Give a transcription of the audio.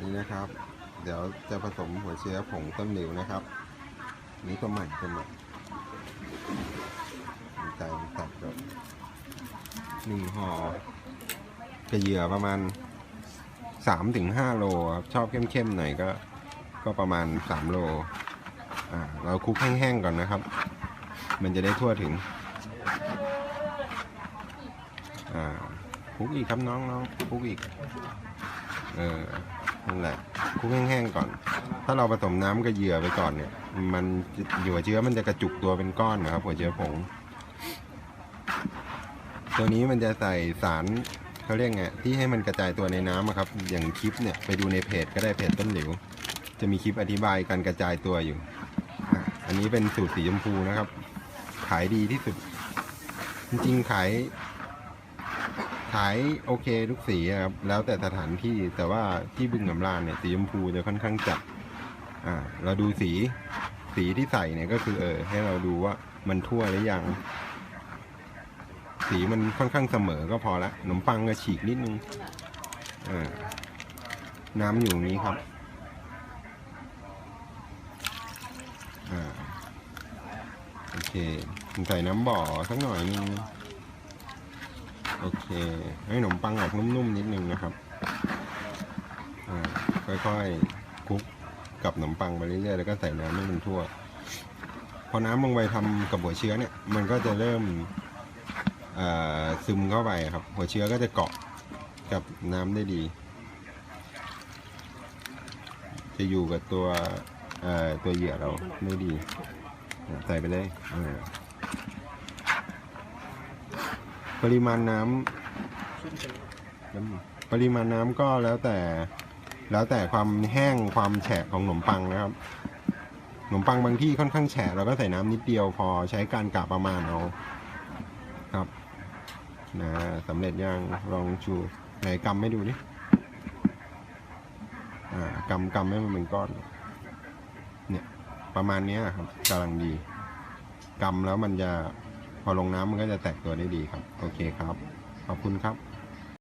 นี่นะครับ เดี๋ยวจะผสมหัวเชื้อผงต้นหลิวนะครับ นี่ก็ใหม่ก็ใหม่ใจตัดแบบหนึ่งห่อกระเหยื่อประมาณสามถึงห้าโลครับชอบเข้มๆหน่อยก็ก็ประมาณสามโลอ่าเราคลุกแห้งๆก่อนนะครับ มันจะได้ทั่วถึงอ่าคลุกอีกครับน้องน้องคลุกอีกเออ นั่นแหละคลุกแห้งๆก่อน ถ้าเราผสมน้ำกับเหยื่อไปก่อนเนี่ย มันหัวเชื้อมันจะกระจุกตัวเป็นก้อนนะครับหัวเชื้อผง ตัวนี้มันจะใส่สารเขาเรียกไงที่ให้มันกระจายตัวในน้ำครับ อย่างคลิปเนี่ยไปดูในเพจก็ได้เพจต้นหลิว จะมีคลิปอธิบายการกระจายตัวอยู่ อันนี้เป็นสูตรสีชมพูนะครับ ขายดีที่สุด จริงๆขาย ขายโอเคทุกสีครับแล้วแต่สถานที่แต่ว่าที่บึงกำลานเนี่ยสีชมพูจะค่อนข้างจัดอ่าเราดูสีสีที่ใส่เนี่ยก็คือเออให้เราดูว่ามันทั่วหรือยัง สีมันค่อนข้างเสมอก็พอละขนมปังก็ฉีกนิดนึงอ่าน้ำอยู่นี้ครับอ่าโอเคใส่น้ำบ่อสักหน่อยนึง โอเค ให้ขนมปังออกนุ่มๆนิดนึงนะครับค่อยๆคลุกกับขนมปังไปเรื่อยๆแล้วก็ใส่น้ำให้มันทั่ว พอน้ำลงไปทำกับหัวเชื้อเนี่ย มันก็จะเริ่มซึมเข้าไปครับ หัวเชื้อก็จะเกาะกับน้ำได้ดี จะอยู่กับตัวตัวเหยื่อเราได้ดี ใส่ไปเลยเออ ปริมาณน้ำปริมาณน้ำก็แล้วแต่แล้วแต่ความแห้งความแฉะของขนมปังนะครับขนมปังบางที่ค่อนข้างแฉะเราก็ใส่น้ำนิดเดียวพอใช้การกะประมาณเอาครับนะสำเร็จยังลองชูไหนกำให้ดูดิอ่ากำกำให้มันเป็นก้อน เนี่ยประมาณนี้ครับกำลังดีกำแล้วมันจะ พอลงน้ำมันก็จะแตกตัวได้ดีครับ โอเคครับ ขอบคุณครับ